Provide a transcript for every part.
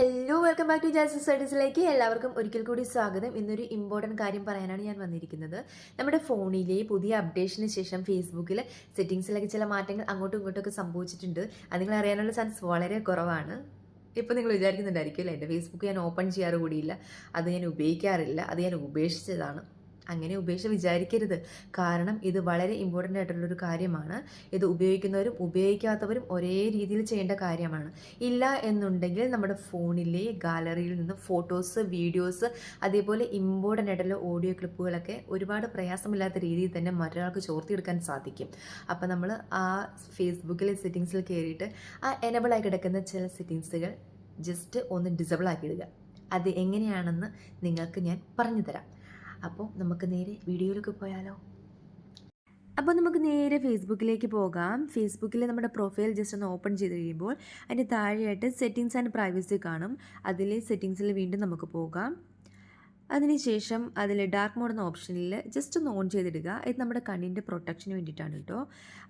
Hello welcome back to jazz സ്റ്റഡീസിലേക്ക് എല്ലാവർക്കും ഒരിക്കൽ കൂടി സ്വാഗതം. ഇന്നൊരു ഇമ്പോർട്ടന്റ് കാര്യം പറയാനാണ് ഞാൻ വന്നിരിക്കുന്നത്. നമ്മുടെ ഫോണിലെ പുതിയ അപ്ഡേഷന് ശേഷം ഫേസ്ബുക്കിൽ സെറ്റിങ്സിലൊക്കെ ചില മാറ്റങ്ങൾ അങ്ങോട്ടും ഇങ്ങോട്ടൊക്കെ സംഭവിച്ചിട്ടുണ്ട്. അത് നിങ്ങൾ അറിയാനുള്ള ചാൻസ് വളരെ കുറവാണ്. ഇപ്പോൾ നിങ്ങൾ വിചാരിക്കുന്നുണ്ടായിരിക്കും അല്ലേ? എന്റെ ഫേസ്ബുക്ക് ഞാൻ ഓപ്പൺ ചെയ്യാറ് കൂടിയില്ല. അത് ഞാൻ ഉപയോഗിക്കാറില്ല. അത് ഞാൻ ഉപേക്ഷിച്ചതാണ്. അങ്ങനെ ഉപേക്ഷിച്ച് വിചാരിക്കരുത്. കാരണം ഇത് വളരെ ഇമ്പോർട്ടന്റ് ആയിട്ടുള്ളൊരു കാര്യമാണ്. ഇത് ഉപയോഗിക്കുന്നവരും ഉപയോഗിക്കാത്തവരും ഒരേ രീതിയിൽ ചെയ്യേണ്ട കാര്യമാണ്. ഇല്ല എന്നുണ്ടെങ്കിൽ നമ്മുടെ ഫോണിലെ ഗാലറിയിൽ നിന്ന് ഫോട്ടോസ് വീഡിയോസ് അതേപോലെ ഇമ്പോർട്ടന്റ് ആയിട്ടുള്ള ഓഡിയോ ക്ലിപ്പുകളൊക്കെ ഒരുപാട് പ്രയാസമില്ലാത്ത രീതിയിൽ തന്നെ മറ്റൊരാൾക്ക് ചോർത്തിയെടുക്കാൻ സാധിക്കും. അപ്പോൾ നമ്മൾ ആ ഫേസ്ബുക്കിലെ സെറ്റിങ്സിൽ കയറിയിട്ട് ആ എനബിൾ ആയി കിടക്കുന്ന ചില സെറ്റിങ്സുകൾ ജസ്റ്റ് ഒന്ന് ഡിസബിൾ ആക്കിയിടുക. അത് എങ്ങനെയാണെന്ന് നിങ്ങൾക്ക് ഞാൻ പറഞ്ഞു തരാം അപ്പോൾ നമുക്ക് നേരെ വീഡിയോയിലേക്ക് പോയാലോ? അപ്പോൾ നമുക്ക് നേരെ ഫേസ്ബുക്കിലേക്ക് പോകാം. ഫേസ്ബുക്കിൽ നമ്മുടെ പ്രൊഫൈൽ ജസ്റ്റ് ഒന്ന് ഓപ്പൺ ചെയ്ത് കഴിയുമ്പോൾ അതിന്റെ താഴെയായിട്ട് സെറ്റിങ്സ് ആൻഡ് പ്രൈവസി കാണും. അതിലെ സെറ്റിങ്സിൽ വീണ്ടും നമുക്ക് പോകാം. അതിനുശേഷം അതിൽ ഡാർക്ക് മോഡ് എന്ന ഓപ്ഷനിൽ ജസ്റ്റ് ഒന്ന് ഓൺ ചെയ്തിടുക. ഇത് നമ്മുടെ കണ്ണിന്റെ പ്രൊട്ടക്ഷന് വേണ്ടിയിട്ടാണ് കേട്ടോ.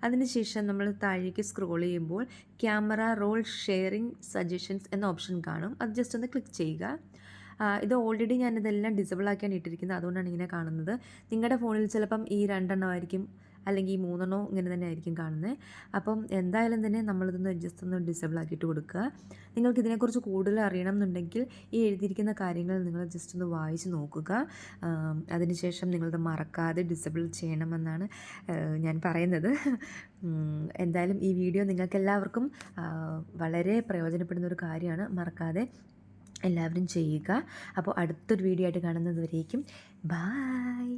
അതിനുശേഷം നമ്മൾ താഴേക്ക് സ്ക്രോൾ ചെയ്യുമ്പോൾ ക്യാമറ റോൾ ഷെയറിംഗ് സജഷൻസ് എന്ന ഓപ്ഷൻ കാണും. അത് ജസ്റ്റ് ഒന്ന് ക്ലിക്ക് ചെയ്യുക. ഇത് ഓൾറെഡി ഞാൻ ഇതെല്ലാം ഡിസബിൾ ആക്കിയാണ് ഇട്ടിരിക്കുന്നത്. അതുകൊണ്ടാണ് ഇങ്ങനെ കാണുന്നത്. നിങ്ങളുടെ ഫോണിൽ ചിലപ്പം ഈ രണ്ടെണ്ണമായിരിക്കും അല്ലെങ്കിൽ ഈ മൂന്നെണ്ണോ ഇങ്ങനെ തന്നെ ആയിരിക്കും കാണുന്നത്. അപ്പം എന്തായാലും തന്നെ നമ്മളിതൊന്ന് ജസ്റ്റ് ഒന്ന് ഡിസബിൾ ആക്കിയിട്ട് കൊടുക്കുക. നിങ്ങൾക്ക് ഇതിനെക്കുറിച്ച് കൂടുതൽ അറിയണം എന്നുണ്ടെങ്കിൽ ഈ എഴുതിയിരിക്കുന്ന കാര്യങ്ങൾ നിങ്ങൾ ജസ്റ്റ് ഒന്ന് വായിച്ച് നോക്കുക. അതിനുശേഷം നിങ്ങളത് മറക്കാതെ ഡിസബിൾ ചെയ്യണമെന്നാണ് ഞാൻ പറയുന്നത്. എന്തായാലും ഈ വീഡിയോ നിങ്ങൾക്ക് എല്ലാവർക്കും വളരെ പ്രയോജനപ്പെടുന്ന ഒരു കാര്യമാണ്. മറക്കാതെ എല്ലാവരും ചെയ്യുക. അപ്പോൾ അടുത്തൊരു വീഡിയോ ആയിട്ട് കാണുന്നതുവരേക്കും. ബായ്